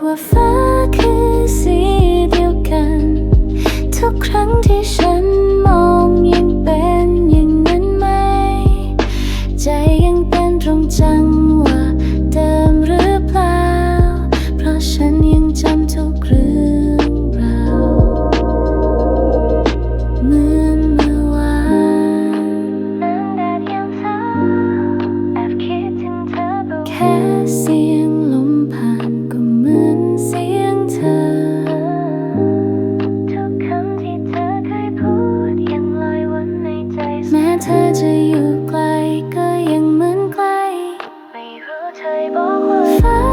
quoi faire que si Dieu canne เธอจะอยู่ไกลก็ยังเหมือนไกล ไม่รู้เธอบอกว่า